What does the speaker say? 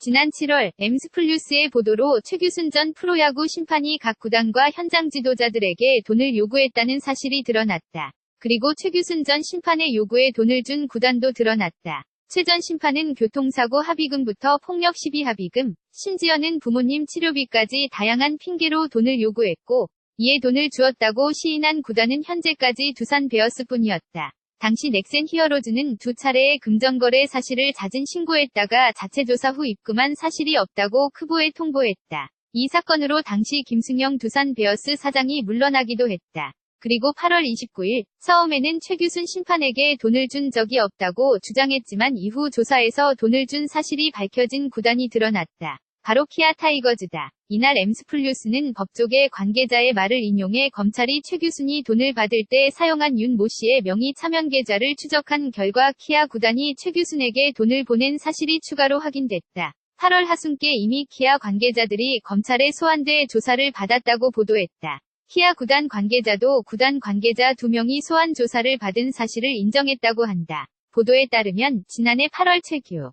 지난 7월 엠스플뉴스의 보도로 최규순 전 프로야구 심판이 각 구단과 현장 지도자들에게 돈을 요구했다는 사실이 드러났다. 그리고 최규순 전 심판의 요구에 돈을 준 구단도 드러났다. 최 전 심판은 교통사고 합의금부터 폭력 시비 합의금, 심지어는 부모님 치료비까지 다양한 핑계로 돈을 요구했고, 이에 돈을 주었다고 시인한 구단은 현재까지 두산 베어스 뿐이었다. 당시 넥센 히어로즈는 두 차례의 금전거래 사실을 잦은 신고했다가 자체 조사 후 입금한 사실이 없다고 크보에 통보했다. 이 사건으로 당시 김승영 두산 베어스 사장이 물러나기도 했다. 그리고 8월 29일 처음에는 최규순 심판에게 돈을 준 적이 없다고 주장했지만 이후 조사에서 돈을 준 사실이 밝혀진 구단이 드러났다. 바로 키아 타이거즈다. 이날 엠스플뉴스는 법조계 관계자의 말을 인용해 검찰이 최규순이 돈을 받을 때 사용한 윤 모 씨의 명의 차면 계좌를 추적한 결과 키아 구단이 최규순에게 돈을 보낸 사실이 추가로 확인됐다. 8월 하순께 이미 키아 관계자들이 검찰에 소환돼 조사를 받았다고 보도했다. 키아 구단 관계자도 구단 관계자 2명이 소환 조사를 받은 사실을 인정했다고 한다. 보도에 따르면 지난해 8월 최규